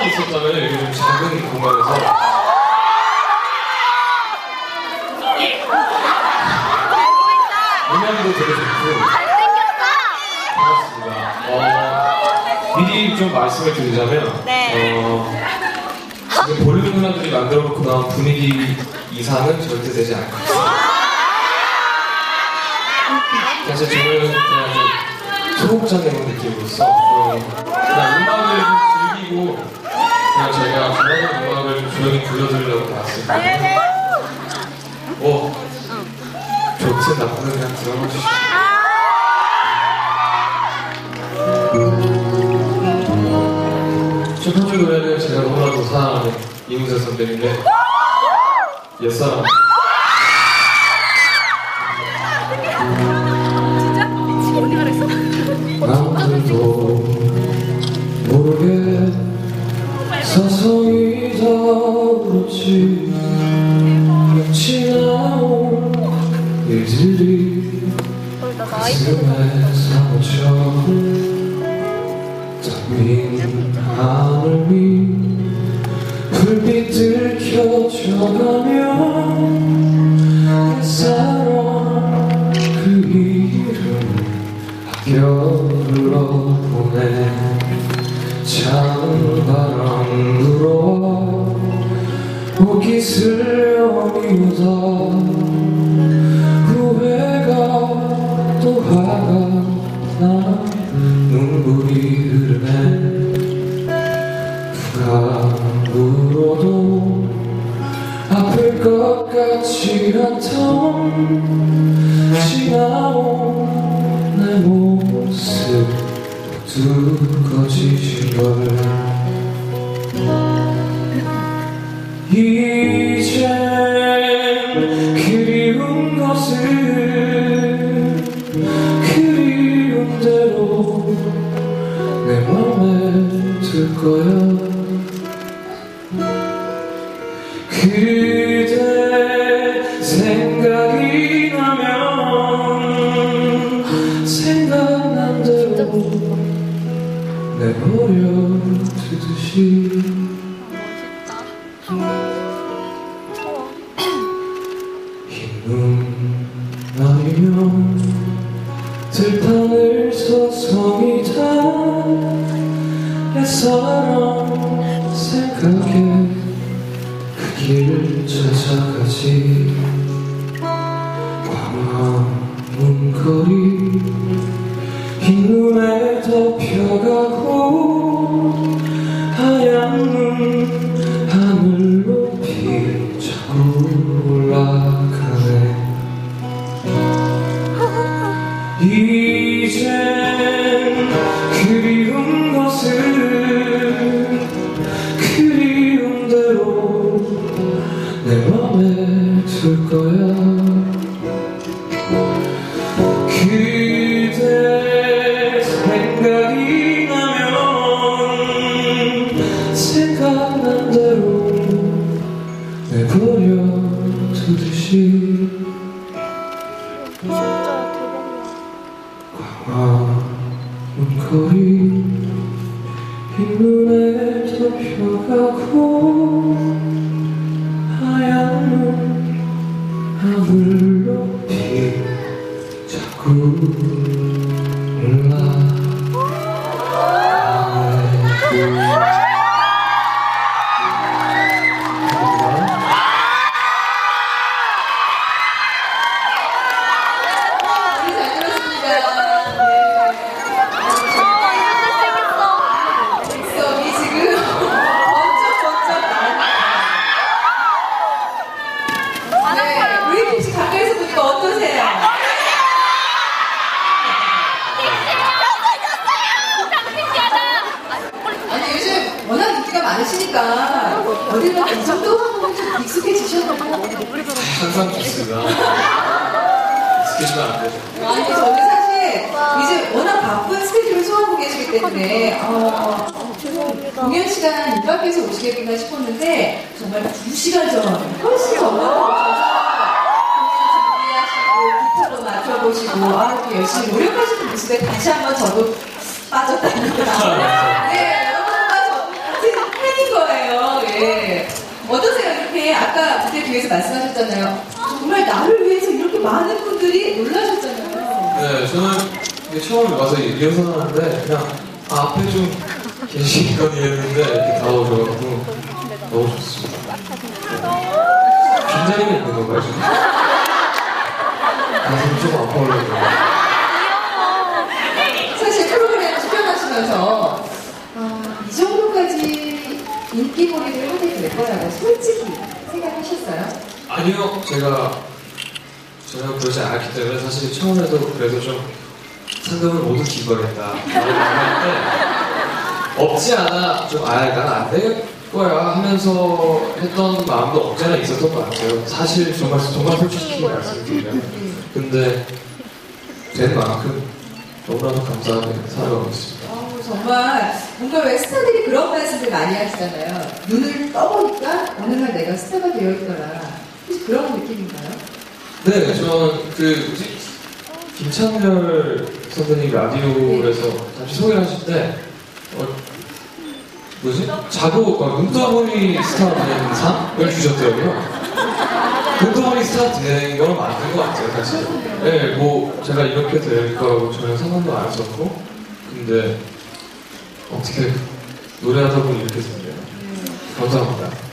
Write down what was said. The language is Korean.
소원이 있었다면 이렇게 좀 작은 공간에서 음향도 되게 좋고 반갑습니다. 어, 미리 좀 말씀을 드리자면 네. 어, 지금 볼륨 누나들이 만들어 놓고 나온 분위기 이상은 절대 되지 않을 것 같습니다. 사실 저는 그냥 좀 소극장 내는 느낌으로서 좀 그냥 음악을 좀 즐기고 그냥 저희가 좋아하는 음악을 좀 조용히 불러드리려고 나왔습니다. 뭐 좋든 나쁘든 그냥 들어봐 주시죠. 첫 번째 노래는 제가 너무나도 사랑하는 이문세 선배님의 옛사람 서서히 더 울었지 지나온 일들이 가슴에 사무쳐 텅빈 하늘 위 불빛 들 켜져가면 햇사람 그 이름 학교로 보내 찬 바람 불어 옷깃을 여미우다. 후회가 또 화가 나. 눈물이 흐르네. 울어도 아플 것 같지 않던 두 거짓인 걸 이젠 그리운 것을 그리운 대로 내 맘에 들 거야 그 내버려 두듯이. 흰눈 날이면 들판을 서성이 다 옛사람 생각에 그 길을 찾아가지 흰눈에 덮여가고 하얀 눈 하늘 높이 자꾸 올라가네. 이젠 그리운 것을 그리운 대로 내 맘에 둘 거야. 그 버려 두듯이 광화 문 거리 흰눈에 덮여가고 하얀 눈 하늘 높이 자꾸 인기가 많으시니까 어디 가이 정도 좀 익숙해지셨나요? 항상 좋습니다. 스케줄은 안 되죠. 아니 저는 사실 이제 워낙 바쁜 스케줄을 소화하고 계시기 때문에 어, 공연 시간 임박해서 오시겠구나 싶었는데 정말 2시간 전 훨씬 전에 준비하시고 기타도 맞춰보시고 아, 이렇게 열심히 노력하시는 모습에 다시 한번 저도 빠졌답니다. 네, 여러분과 저 같은 말씀하셨잖아요. 정말 나를 위해서 이렇게 많은 분들이 놀라셨잖아요. 네, 저는 처음에 와서 리허설 하는데 그냥 아, 앞에 좀 계시거니 했는데 이렇게 다 오셔가지고 너무 좋습니다. 긴장이 있는 건가요, 지금? 가슴이 좀 아파오려고. 사실 프로그램 출연하시면서 아, 이 정도까지 인기몰이를 하게 될 거라고 솔직히 생각하셨어요? 아니요, 제가 전혀 그러지 않았기 때문에 사실 처음에도 그래도 좀 상금을 모두. 했는데 없지 않아 좀 아, 난안 될 거야 하면서 했던 마음도 없지 않아 있었던 것 같아요. 사실 정말 정말 솔직히 말씀드리면 근데 된 만큼 너무나도 감사하게 살아가고 있습니다. 정말 뭔가 왜 스타들이 그런 말씀들 많이 하시잖아요. 눈을 떠보니까 어느 날 내가 스타가 되어 있더라. 혹시 그런 느낌인가요? 네, 전그 뭐지? 김창렬 선생님 라디오에서 잠시 소개를 하실 때 어, 뭐지? 자고 어, 눈떠보니 스타 된 상을 주셨더라고요. 눈떠보니 스타 된건 맞는 것 같아요, 사실. 네, 뭐 제가 이렇게 될 거라고 전혀 상관도 안 했었고, 근데 어떻게 노래하다 보니 이렇게 됐네요. 감사합니다.